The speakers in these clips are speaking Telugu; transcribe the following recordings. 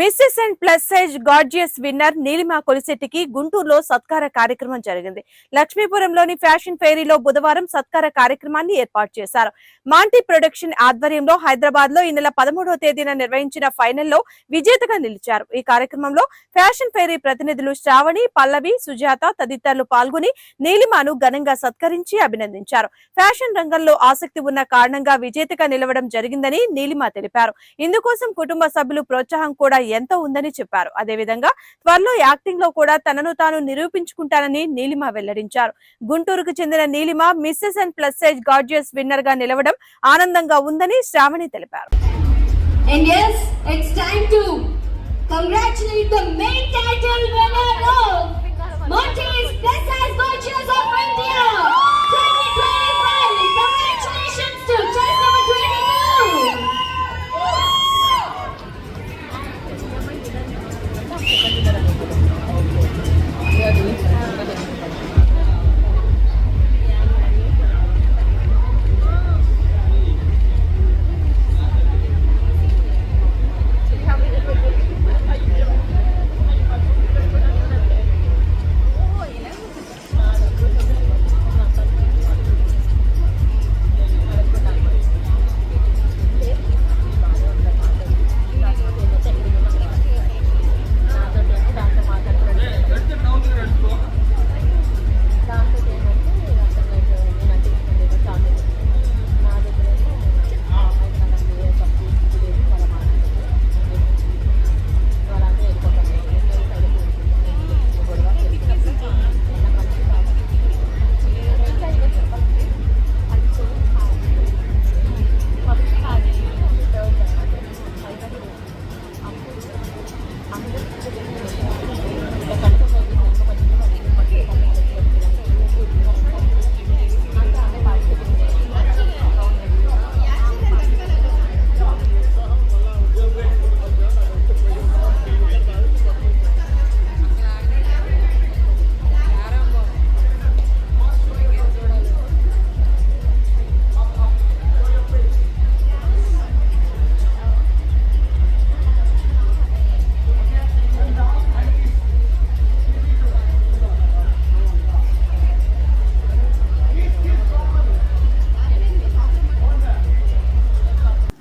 Mrs and plus size gorgeous winner Neelima కొలిశెట్టికి గుంటూరులో సత్కార కార్యక్రమం జరిగింది. లక్ష్మీపురంలోని ఫ్యాషన్ ఫెయిరీలో బుధవారం సత్కార కార్యక్రమాన్ని ఏర్పాటు చేశారు. మాంటీ ప్రొడక్షన్ ఆధ్వర్యంలో హైదరాబాద్లో ఈ నెల పదమూడవ తేదీన నిర్వహించిన ఫైనల్లో విజేతగా నిలిచారు. ఈ కార్యక్రమంలో ఫ్యాషన్ ఫెయిరీ ప్రతినిధులు శ్రావణి పల్లవి సుజాత తదితరులు పాల్గొని నీలిమాను ఘనంగా సత్కరించి అభినందించారు. ఫ్యాషన్ రంగంలో ఆసక్తి ఉన్న కారణంగా విజేతగా నిలవడం జరిగిందని నీలిమా తెలిపారు. ఇందుకోసం కుటుంబ సభ్యులు ప్రోత్సాహం కూడా ఎంతో ఉందని చెప్పారు. అదేవిధంగా త్వరలో యాక్టింగ్లో కూడా తనను తాను నిరూపించుకుంటానని నీలిమ వెల్లడించారు. గుంటూరుకు చెందిన Neelima mrs and plus size gorgeous విన్నర్గా నిలవడం ఆనందంగా ఉందని శ్రావణి తెలిపారు. And yes, it's time to congratulate the main title winner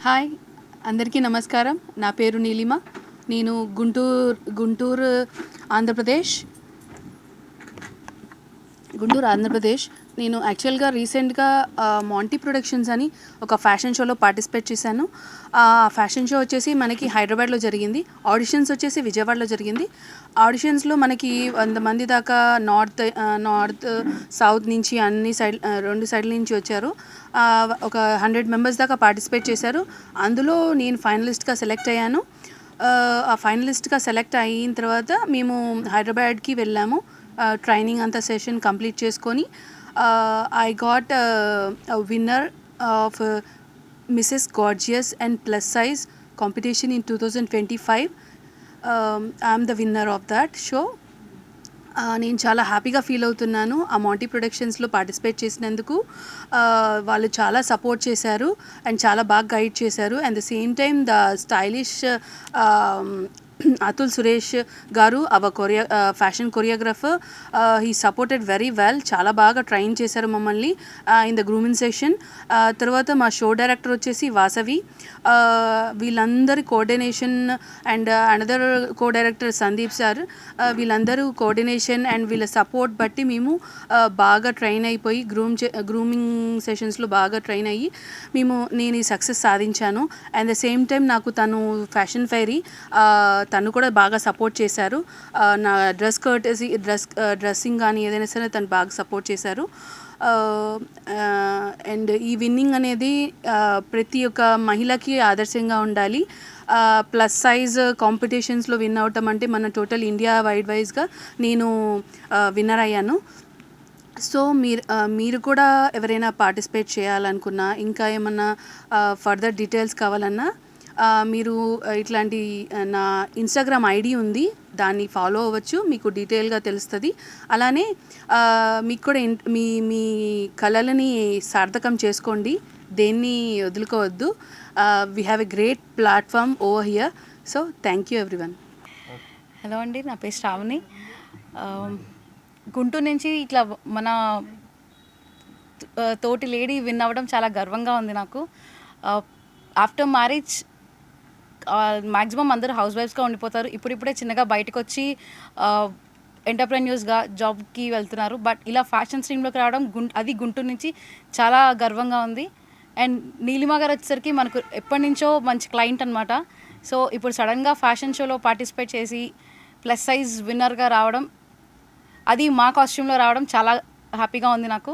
hi అందరికీ నమస్కారం. నా పేరు నీలిమ. నేను గుంటూరు గుంటూరు ఆంధ్రప్రదేశ్. గుంటూరు ఆంధ్రప్రదేశ్. నేను యాక్చువల్గా రీసెంట్గా మాంటీ ప్రొడక్షన్స్ అని ఒక ఫ్యాషన్ షోలో పార్టిసిపేట్ చేశాను. ఆ ఫ్యాషన్ షో వచ్చేసి మనకి హైదరాబాద్లో జరిగింది. ఆడిషన్స్ వచ్చేసి విజయవాడలో జరిగింది. ఆడిషన్స్లో మనకి వంద మంది దాకా నార్త్ నార్త్ సౌత్ నుంచి అన్ని సైడ్ రెండు సైడ్ల నుంచి వచ్చారు. ఒక హండ్రెడ్ మెంబర్స్ దాకా పార్టిసిపేట్ చేశారు. అందులో నేను ఫైనలిస్ట్గా సెలెక్ట్ అయ్యాను. ఆ, ఆ ఫైనలిస్ట్గా సెలెక్ట్ అయిన తర్వాత మేము హైదరాబాద్కి వెళ్ళాము. ట్రైనింగ్ అంతా సెషన్ కంప్లీట్ చేసుకొని I got winner of mrs gorgeous and plus size competition in two thousand twenty five I'm the winner of that show నేను చాలా హ్యాపీగా ఫీల్ అవుతున్నాను ఆ మాంటీ ప్రొడక్షన్స్లో పార్టిసిపేట్ చేసినందుకు. వాళ్ళు చాలా సపోర్ట్ చేశారు అండ్ చాలా బాగా గైడ్ చేశారు. And the same time the stylish Atul Suresh గారు అవ Korea fashion choreographer he supported very well చాలా బాగా ట్రైన్ చేశారు మమ్మల్ని ఇన్ ద గ్రూమింగ్ సెషన్ తర్వాత మా షో డైరెక్టర్ వచ్చేసి వాసవి. Uh, వీళ్ళందరి coordination and another co director Sandeep sir uh, వీళ్ళందరూ కోఆర్డినేషన్ అండ్ వీళ్ళ సపోర్ట్ బట్టి మేము uh, బాగా ట్రైన్ అయిపోయి గ్రూమ్ గ్రూమింగ్ సెషన్స్లో బాగా ట్రైన్ అయ్యి మేము నేను ఈ సక్సెస్ సాధించాను. అండ్ ద సేమ్ టైం నాకు తను ఫ్యాషన్ ఫైరీ తను కూడా బాగా సపోర్ట్ చేశారు. నా డ్రెస్ కర్టసీ డ్రెస్ డ్రెస్సింగ్ కానీ ఏదైనా సరే తను బాగా సపోర్ట్ చేశారు. అండ్ ఈ విన్నింగ్ అనేది ప్రతి ఒక్క మహిళకి ఆదర్శంగా ఉండాలి. ప్లస్ సైజ్ కాంపిటీషన్స్లో విన్ అవటం అంటే మన టోటల్ ఇండియా వైడ్ వైజ్గా నేను విన్నర్ అయ్యాను. సో మీరు మీరు కూడా ఎవరైనా పార్టిసిపేట్ చేయాలనుకున్నా ఇంకా ఏమన్నా ఫర్దర్ డీటెయిల్స్ కావాలన్నా మీరు ఇట్లాంటి నా ఇన్స్టాగ్రామ్ ఐడి ఉంది దాన్ని ఫాలో అవ్వచ్చు మీకు డీటెయిల్గా తెలుస్తుంది. అలానే మీకు కూడా మీ మీ కళలని సార్థకం చేసుకోండి దేన్ని వదులుకోవద్దు. We have a great platform over here so thank you everyone hello అండి నా పేరు శ్రావణి. గుంటూరు నుంచి ఇట్లా మన తోటి లేడీ విన్ అవ్వడం చాలా గర్వంగా ఉంది నాకు. ఆఫ్టర్ మ్యారేజ్ మ్యాక్సిమం అందరూ హౌస్ వైఫ్స్గా ఉండిపోతారు. ఇప్పుడిప్పుడే చిన్నగా బయటకు వచ్చి ఎంటర్ప్రెన్యూర్స్గా జాబ్కి వెళ్తున్నారు. బట్ ఇలా ఫ్యాషన్ స్ట్రీమ్లోకి రావడం గుం అది గుంటూరు నుంచి చాలా గర్వంగా ఉంది. అండ్ నీలిమ గారు వచ్చేసరికి మనకు ఎప్పటి నుంచో మంచి క్లయింట్ అనమాట సో ఇప్పుడు సడన్గా ఫ్యాషన్ షోలో పార్టిసిపేట్ చేసి ప్లస్ సైజ్ విన్నర్గా రావడం అది మా కాస్ట్యూమ్లో రావడం చాలా హ్యాపీగా ఉంది నాకు.